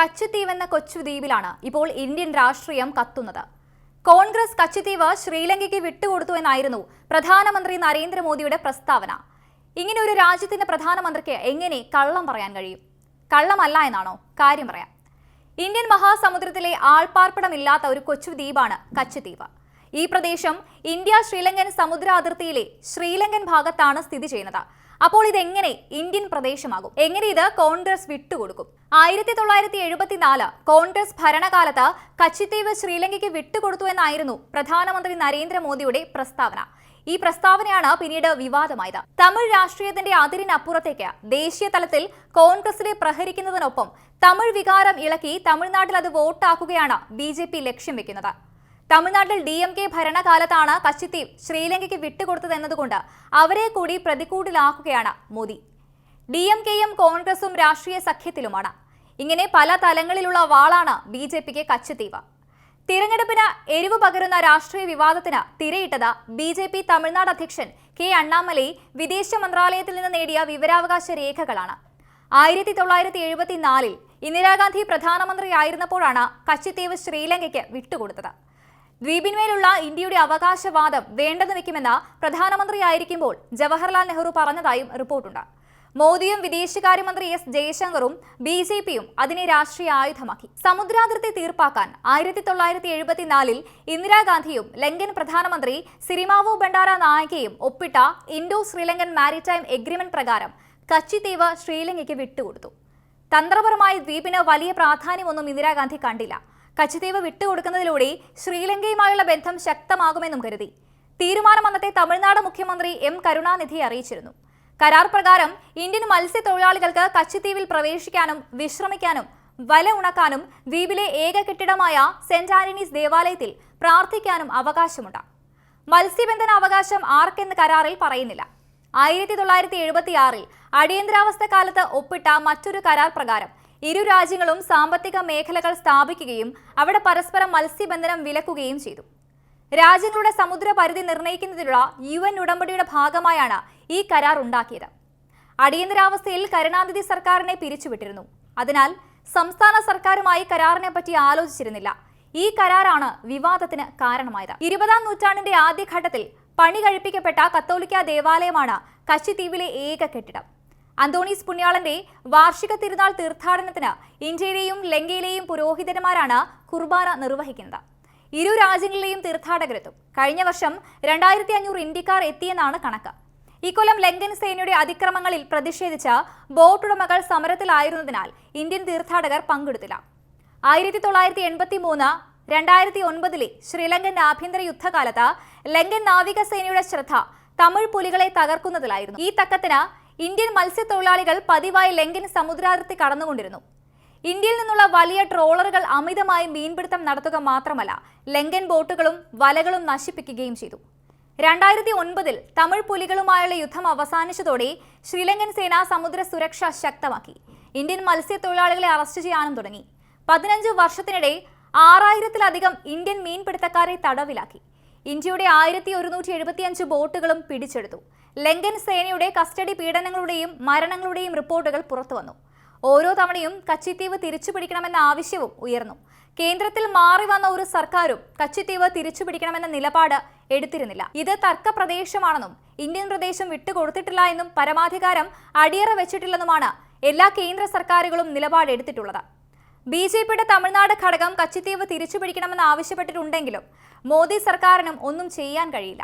കച്ചുദ്വീപ് എന്ന കൊച്ചു ദ്വീപിലാണ് ഇപ്പോൾ ഇന്ത്യൻ രാഷ്ട്രീയം കത്തുന്നത്. കോൺഗ്രസ് കച്ചുദ്വീപ് ശ്രീലങ്കയ്ക്ക് വിട്ടുകൊടുത്തു എന്നായിരുന്നു പ്രധാനമന്ത്രി നരേന്ദ്രമോദിയുടെ പ്രസ്താവന. ഇങ്ങനെ ഒരു രാജ്യത്തിന്റെ പ്രധാനമന്ത്രിക്ക് എങ്ങനെ കള്ളം പറയാൻ കഴിയും? കള്ളമല്ല എന്നാണോ? കാര്യം പറയാം. ഇന്ത്യൻ മഹാസമുദ്രത്തിലെ ആൾപ്പാർപ്പിടമില്ലാത്ത ഒരു കൊച്ചു ദ്വീപാണ് കച്ചുദ്വീപ് ഈ പ്രദേശം ഇന്ത്യ ശ്രീലങ്കൻ സമുദ്ര അതിർത്തിയിലെ ശ്രീലങ്കൻ ഭാഗത്താണ് സ്ഥിതി ചെയ്യുന്നത്. അപ്പോൾ ഇത് എങ്ങനെ ഇന്ത്യൻ പ്രദേശമാകും? എങ്ങനെ ഇത് കോൺഗ്രസ് വിട്ടുകൊടുക്കും? ആയിരത്തി തൊള്ളായിരത്തി എഴുപത്തിനാല് കോൺഗ്രസ് ഭരണകാലത്ത് കച്ചിത്തീവ് ശ്രീലങ്കയ്ക്ക് വിട്ടുകൊടുത്തു എന്നായിരുന്നു പ്രധാനമന്ത്രി നരേന്ദ്രമോദിയുടെ പ്രസ്താവന. ഈ പ്രസ്താവനയാണ് പിന്നീട് വിവാദമായത്. തമിഴ് രാഷ്ട്രീയത്തിന്റെ അതിരിനപ്പുറത്തേക്ക് ദേശീയ തലത്തിൽ കോൺഗ്രസിനെ പ്രഹരിക്കുന്നതിനൊപ്പം തമിഴ് വികാരം ഇളക്കി തമിഴ്നാട്ടിൽ അത് വോട്ടാക്കുകയാണ് ബി ലക്ഷ്യം വെക്കുന്നത്. തമിഴ്നാട്ടിൽ ഡി എം കെ ഭരണകാലത്താണ് കശ്യത്തീവ് ശ്രീലങ്കയ്ക്ക് വിട്ടുകൊടുത്തതെന്നതുകൊണ്ട് അവരെ കൂടി പ്രതികൂട്ടിലാക്കുകയാണ് മോദി. ഡി എം കെയും കോൺഗ്രസും രാഷ്ട്രീയ സഖ്യത്തിലുമാണ്. ഇങ്ങനെ പല തലങ്ങളിലുള്ള വാളാണ് ബി ജെ പിക്ക് കച്ചത്തീവ് തിരഞ്ഞെടുപ്പിന് എരിവ് പകരുന്ന രാഷ്ട്രീയ വിവാദത്തിന് തിരയിട്ടത് ബി ജെ പി തമിഴ്നാട് അധ്യക്ഷൻ കെ അണ്ണാമലൈ വിദേശ മന്ത്രാലയത്തിൽ നിന്ന് നേടിയ വിവരാവകാശ രേഖകളാണ്. ആയിരത്തി തൊള്ളായിരത്തി എഴുപത്തിനാലിൽ ഇന്ദിരാഗാന്ധി പ്രധാനമന്ത്രിയായിരുന്നപ്പോഴാണ് കച്ചത്തീവ് ശ്രീലങ്കയ്ക്ക് വിട്ടുകൊടുത്തത്. ദ്വീപിന്മേലുള്ള ഇന്ത്യയുടെ അവകാശവാദം വേണ്ടെന്ന് വെക്കുമെന്ന് പ്രധാനമന്ത്രിയായിരിക്കുമ്പോൾ ജവഹർലാൽ നെഹ്റു പറഞ്ഞതായും റിപ്പോർട്ടുണ്ട്. മോദിയും വിദേശകാര്യമന്ത്രി എസ് ജയശങ്കറും ബി ജെ പിയും അതിനെ രാഷ്ട്രീയ ആയുധമാക്കി. സമുദ്രാതിർത്തി തീർപ്പാക്കാൻ ആയിരത്തി തൊള്ളായിരത്തി എഴുപത്തിനാലിൽ ഇന്ദിരാഗാന്ധിയും ലങ്കൻ പ്രധാനമന്ത്രി സിരിമാവോ ബണ്ടാര നായകയും ഒപ്പിട്ട ഇൻഡോ ശ്രീലങ്കൻ മാരിടൈം എഗ്രിമെന്റ് പ്രകാരം കച്ചിദ്വീപ് ശ്രീലങ്കയ്ക്ക് വിട്ടുകൊടുത്തു. തന്ത്രപരമായ ദ്വീപിന് വലിയ പ്രാധാന്യമൊന്നും ഇന്ദിരാഗാന്ധി കണ്ടില്ല. കച്ചിദ്വീപ് വിട്ടുകൊടുക്കുന്നതിലൂടെ ശ്രീലങ്കയുമായുള്ള ബന്ധം ശക്തമാകുമെന്നും കരുതി. തീരുമാനം അന്നത്തെ തമിഴ്നാട് മുഖ്യമന്ത്രി എം കരുണാനിധി അറിയിച്ചിരുന്നു. കരാർ പ്രകാരം ഇന്ത്യൻ മത്സ്യത്തൊഴിലാളികൾക്ക് കച്ചിദ്വീപിൽ പ്രവേശിക്കാനും വിശ്രമിക്കാനും വല ഉണക്കാനും ദ്വീപിലെ ഏക കെട്ടിടമായ സെന്റ് ആന്റണീസ് ദേവാലയത്തിൽ പ്രാർത്ഥിക്കാനും അവകാശമുണ്ട്. മത്സ്യബന്ധന അവകാശം ആർക്കെന്ന് കരാറിൽ പറയുന്നില്ല. ആയിരത്തി തൊള്ളായിരത്തി എഴുപത്തിയാറിൽ അടിയന്തരാവസ്ഥ കാലത്ത് ഒപ്പിട്ട മറ്റൊരു കരാർ പ്രകാരം ഇരു രാജ്യങ്ങളും സാമ്പത്തിക മേഖലകൾ സ്ഥാപിക്കുകയും അവിടെ പരസ്പരം മത്സ്യബന്ധനം വിലക്കുകയും ചെയ്തു. രാജ്യങ്ങളുടെ സമുദ്ര പരിധി നിർണയിക്കുന്നതിനുള്ള യു എൻ ഉടമ്പടിയുടെ ഭാഗമായാണ് ഈ കരാർ ഉണ്ടാക്കിയത്. അടിയന്തരാവസ്ഥയിൽ കരുണാനിധി സർക്കാരിനെ പിരിച്ചുവിട്ടിരുന്നു. അതിനാൽ സംസ്ഥാന സർക്കാരുമായി കരാറിനെ പറ്റി ആലോചിച്ചിരുന്നില്ല. ഈ കരാറാണ് വിവാദത്തിന് കാരണമായത്. ഇരുപതാം നൂറ്റാണ്ടിന്റെ ആദ്യഘട്ടത്തിൽ പണി കഴിപ്പിക്കപ്പെട്ട കത്തോലിക്ക ദേവാലയമാണ് കച്ചിദ്വീപിലെ ഏക കെട്ടിടം. അന്തോണീസ് പുണ്യാളന്റെ വാർഷിക തിരുനാൾ തീർത്ഥാടനത്തിന് ഇന്ത്യയിലെയും ലങ്കയിലെയും പുരോഹിതന്മാരാണ് കുർബാന നിർവഹിക്കുന്നത്. ഇരു രാജ്യങ്ങളിലെയും തീർത്ഥാടകരെത്തും. കഴിഞ്ഞ വർഷം രണ്ടായിരത്തി അഞ്ഞൂറ് ഇന്ത്യക്കാർ എത്തിയെന്നാണ് കണക്ക്. ഇക്കൊല്ലം ലങ്കൻ സേനയുടെ അതിക്രമങ്ങളിൽ പ്രതിഷേധിച്ച ബോട്ടുടമകൾ സമരത്തിലായിരുന്നതിനാൽ ഇന്ത്യൻ തീർത്ഥാടകർ പങ്കെടുത്തില്ല. ആയിരത്തി തൊള്ളായിരത്തി എൺപത്തി മൂന്ന് രണ്ടായിരത്തി ഒൻപതിലെ ശ്രീലങ്കൻ ആഭ്യന്തര യുദ്ധകാലത്ത് ലങ്കൻ നാവികസേനയുടെ ശ്രദ്ധ തമിഴ് പുലികളെ തകർക്കുന്നതിലായിരുന്നു. ഈ തക്കത്തിന് ഇന്ത്യൻ മത്സ്യത്തൊഴിലാളികൾ പതിവായി ലങ്കൻ സമുദ്രാതിർത്തി കടന്നുകൊണ്ടിരുന്നു. ഇന്ത്യയിൽ നിന്നുള്ള വലിയ ട്രോളറുകൾ അമിതമായി മീൻപിടുത്തം നടത്തുക മാത്രമല്ല ലങ്കൻ ബോട്ടുകളും വലകളും നശിപ്പിക്കുകയും ചെയ്തു. രണ്ടായിരത്തി ഒൻപതിൽ തമിഴ് പുലികളുമായുള്ള യുദ്ധം അവസാനിച്ചതോടെ ശ്രീലങ്കൻ സേന സമുദ്ര സുരക്ഷ ശക്തമാക്കി. ഇന്ത്യൻ മത്സ്യത്തൊഴിലാളികളെ അറസ്റ്റ് ചെയ്യാനും തുടങ്ങി. പതിനഞ്ച് വർഷത്തിനിടെ ആറായിരത്തിലധികം ഇന്ത്യൻ മീൻപിടുത്തക്കാരെ തടവിലാക്കി. ഇന്ത്യയുടെ ആയിരത്തി ഒരുന്നൂറ്റി എഴുപത്തിയഞ്ച് ബോട്ടുകളും പിടിച്ചെടുത്തു. ലങ്കൻ സേനയുടെ കസ്റ്റഡി പീഡനങ്ങളുടെയും മരണങ്ങളുടെയും റിപ്പോർട്ടുകൾ പുറത്തുവന്നു ഓരോ തവണയും കച്ചിത്തീവ് തിരിച്ചുപിടിക്കണമെന്ന ആവശ്യവും ഉയർന്നു. കേന്ദ്രത്തിൽ മാറി വന്ന ഒരു സർക്കാരും കച്ചിത്തീവ് തിരിച്ചുപിടിക്കണമെന്ന നിലപാട് എടുത്തിരുന്നില്ല. ഇത് തർക്ക പ്രദേശമാണെന്നും ഇന്ത്യൻ പ്രദേശം വിട്ടുകൊടുത്തിട്ടില്ല എന്നും പരമാധികാരം അടിയറ വെച്ചിട്ടില്ലെന്നുമാണ് എല്ലാ കേന്ദ്ര സർക്കാരുകളും നിലപാടെടുത്തിട്ടുള്ളത്. ബി ജെ പിയുടെ തമിഴ്നാട് ഘടകം കച്ചിത്തീവ് തിരിച്ചുപിടിക്കണമെന്ന് ആവശ്യപ്പെട്ടിട്ടുണ്ടെങ്കിലും മോദി സർക്കാരിനും ഒന്നും ചെയ്യാൻ കഴിയില്ല.